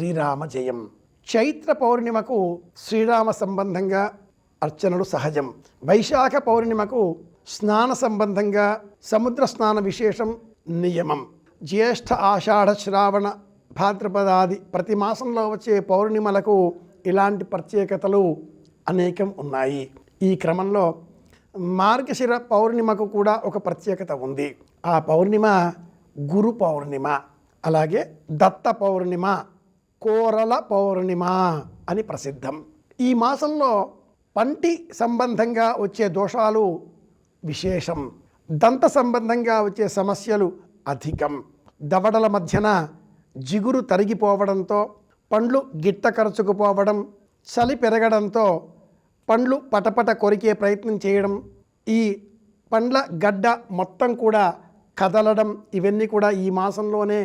శ్రీరామ జయం. చైత్ర పౌర్ణిమకు శ్రీరామ సంబంధంగా అర్చనలు సహజం. వైశాఖ పౌర్ణిమకు స్నాన సంబంధంగా సముద్ర స్నాన విశేషం నియమం. జ్యేష్ఠ ఆషాఢ శ్రావణ భాద్రపదాది ప్రతి మాసంలో వచ్చే పౌర్ణిమలకు ఇలాంటి ప్రత్యేకతలు అనేకం ఉన్నాయి. ఈ క్రమంలో మార్గశిర పౌర్ణిమకు కూడా ఒక ప్రత్యేకత ఉంది. ఆ పౌర్ణిమ గురు పౌర్ణిమ అలాగే దత్త పౌర్ణిమ కోరల పౌర్ణిమ అని ప్రసిద్ధం. ఈ మాసంలో పంటి సంబంధంగా వచ్చే దోషాలు విశేషం. దంత సంబంధంగా వచ్చే సమస్యలు అధికం. దవడల మధ్యన జిగురు తరిగిపోవడంతో పండ్లు గిట్టకరుచుకుపోవడం చలి పెరగడంతో పండ్లు పటపట కొరికే ప్రయత్నం చేయడం ఈ పండ్ల గడ్డ మొత్తం కూడా కదలడం ఇవన్నీ కూడా ఈ మాసంలోనే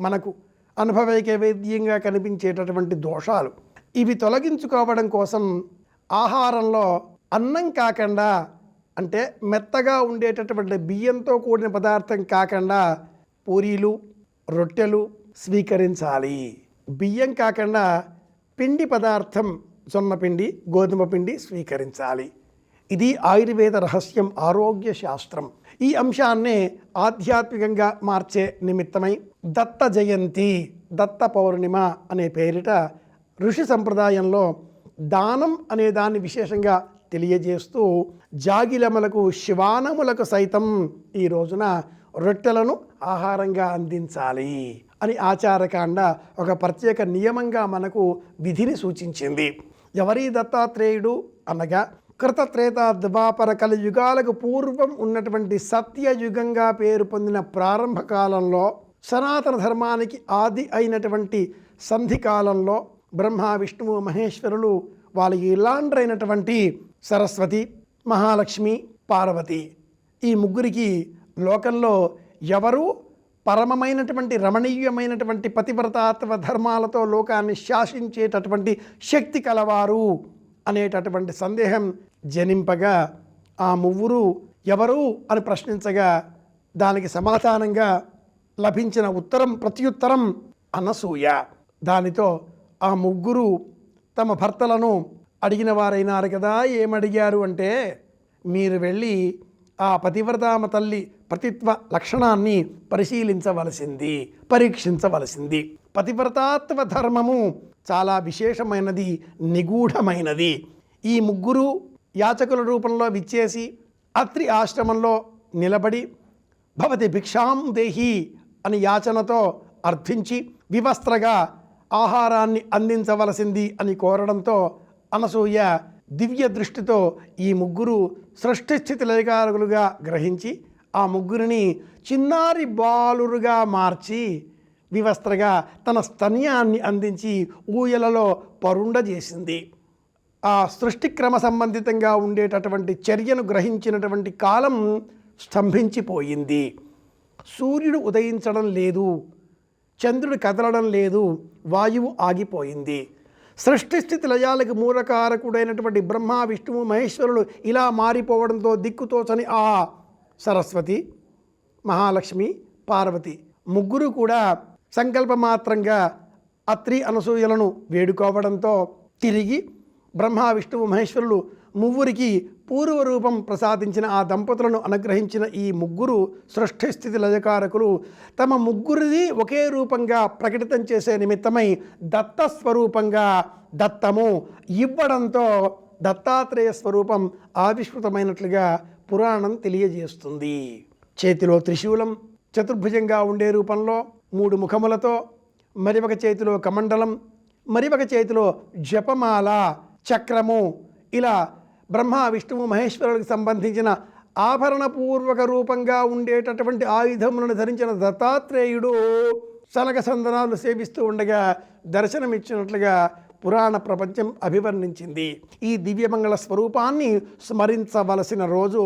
మనకు అనుభవైకవేద్యంగా కనిపించేటటువంటి దోషాలు. ఇవి తొలగించుకోవడం కోసం ఆహారంలో అన్నం కాకుండా అంటే మెత్తగా ఉండేటటువంటి బియ్యంతో కూడిన పదార్థం కాకుండా పూరీలు రొట్టెలు స్వీకరించాలి. బియ్యం కాకుండా పిండి పదార్థం జొన్న పిండి గోధుమ పిండి స్వీకరించాలి. ఇది ఆయుర్వేద రహస్యం ఆరోగ్య శాస్త్రం. ఈ అంశాన్నే ఆధ్యాత్మికంగా మార్చే నిమిత్తమై దత్త జయంతి దత్త పౌర్ణిమ అనే పేరిట ఋషి సంప్రదాయంలో దానం అనే దాన్ని విశేషంగా తెలియజేస్తూ జాగిలములకు శివానములకు సైతం ఈ రోజున రొట్టెలను ఆహారంగా అందించాలి అని ఆచారకాండ ఒక ప్రత్యేక నియమంగా మనకు విధిని సూచించింది. ఎవరి దత్తాత్రేయుడు అనగా కృతత్రేత ద్వాపర కలి యుగాలకు పూర్వం ఉన్నటువంటి సత్యయుగంగా పేరు పొందిన ప్రారంభ కాలంలో సనాతన ధర్మానికి ఆది అయినటువంటి సంధి కాలంలో బ్రహ్మ విష్ణువు మహేశ్వరులు వాళ్ళ ఇలాండ్రైనటువంటి సరస్వతి మహాలక్ష్మి పార్వతి. ఈ ముగ్గురికి లోకంలో ఎవరు పరమమైనటువంటి రమణీయమైనటువంటి పతివ్రతాత్వ ధర్మాలతో లోకాన్ని శాసించేటటువంటి శక్తి కలవారు అనేటటువంటి సందేహం జనింపగా ఆ ముగ్గురు ఎవరు అని ప్రశ్నించగా దానికి సమాధానంగా లభించిన ఉత్తరం ప్రత్యుత్తరం అనసూయ. దానితో ఆ ముగ్గురు తమ భర్తలను అడిగిన వారైనారు కదా ఏమడిగారు అంటే మీరు వెళ్ళి ఆ పతివ్రతామ తల్లి పతిత్వ లక్షణాన్ని పరిశీలించవలసింది పరీక్షించవలసింది. పతివ్రతాత్వ ధర్మము చాలా విశేషమైనది నిగూఢమైనది. ఈ ముగ్గురు యాచకుల రూపంలో విచ్చేసి అత్రి ఆశ్రమంలో నిలబడి భవతి భిక్షాం దేహి అని యాచనతో అర్థించి వివస్త్రగా ఆహారాన్ని అందించవలసింది అని కోరడంతో అనసూయ దివ్య దృష్టితో ఈ ముగ్గురు సృష్టి స్థితి గ్రహించి ఆ ముగ్గురిని చిన్నారి బాలురుగా మార్చి వివస్త్రగా తన స్తన్యాన్ని అందించి ఊయలలో పరుండజేసింది. ఆ సృష్టి క్రమ సంబంధితంగా ఉండేటటువంటి చర్యను గ్రహించినటువంటి కాలం స్తంభించిపోయింది. సూర్యుడు ఉదయించడం లేదు చంద్రుడు కదలడం లేదు వాయువు ఆగిపోయింది. సృష్టి స్థితి లయాలకు మూలకారకుడైనటువంటి బ్రహ్మ విష్ణువు మహేశ్వరులు ఇలా మారిపోవడంతో దిక్కుతోచని ఆ సరస్వతి మహాలక్ష్మి పార్వతి ముగ్గురు కూడా సంకల్పమాత్రంగా అత్రి అనసూయలను వేడుకోవడంతో తిరిగి బ్రహ్మ విష్ణువు మహేశ్వరులు మువ్వురికి పూర్వరూపం ప్రసాదించిన ఆ దంపతులను అనుగ్రహించిన ఈ ముగ్గురు సృష్టి స్థితి లయకారకులు తమ ముగ్గురిది ఒకే రూపంగా ప్రకటితం చేసే నిమిత్తమై దత్త స్వరూపంగా దత్తము ఇవ్వడంతో దత్తాత్రేయ స్వరూపం ఆవిష్కృతమైనట్లుగా పురాణం తెలియజేస్తుంది. చేతిలో త్రిశూలం చతుర్భుజంగా ఉండే రూపంలో మూడు ముఖములతో మరి ఒక చేతిలో కమండలం మరి ఒక చేతిలో జపమాల చక్రము ఇలా బ్రహ్మ విష్ణువు మహేశ్వరులకు సంబంధించిన ఆభరణపూర్వక రూపంగా ఉండేటటువంటి ఆయుధములను ధరించిన దత్తాత్రేయుడు సనక సందనాలు సేవిస్తూ ఉండగా దర్శనమిచ్చినట్లుగా పురాణ ప్రపంచం అభివర్ణించింది. ఈ దివ్యమంగళ స్వరూపాన్ని స్మరించవలసిన రోజు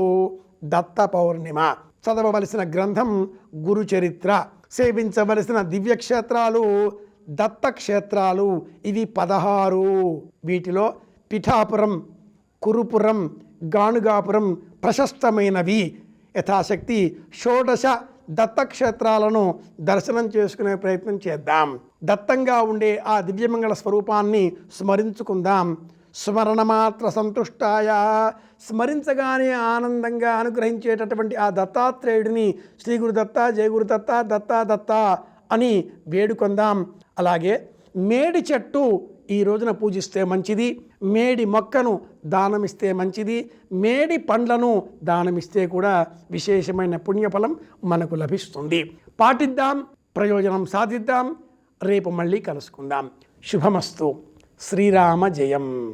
దత్త పౌర్ణిమ. చదవవలసిన గ్రంథం గురుచరిత్ర. సేవించవలసిన దివ్యక్షేత్రాలు దత్తక్షేత్రాలు. ఇవి పదహారు. వీటిలో పిఠాపురం కురుపురం గానుగాపురం ప్రశస్తమైనవి. యథాశక్తి షోడశ దత్తక్షేత్రాలను దర్శనం చేసుకునే ప్రయత్నం చేద్దాం. దత్తంగా ఉండే ఆ దివ్యమంగళ స్వరూపాన్ని స్మరించుకుందాం. స్మరణ మాత్ర సంతుష్టాయ. స్మరించగానే ఆనందంగా అనుగ్రహించేటటువంటి ఆ దత్తాత్రేయుడిని శ్రీ గురు దత్త జయగురు దత్త దత్త దత్త అని వేడుకొందాం. అలాగే మేడి చెట్టు ఈ రోజున పూజిస్తే మంచిది. మేడి మొక్కను దానమిస్తే మంచిది. మేడి పండ్లను దానమిస్తే కూడా విశేషమైన పుణ్యఫలం మనకు లభిస్తుంది. పాటిద్దాం ప్రయోజనం సాధిద్దాం. రేపు మళ్ళీ కలుసుకుందాం. శుభమస్తు. శ్రీరామ జయం.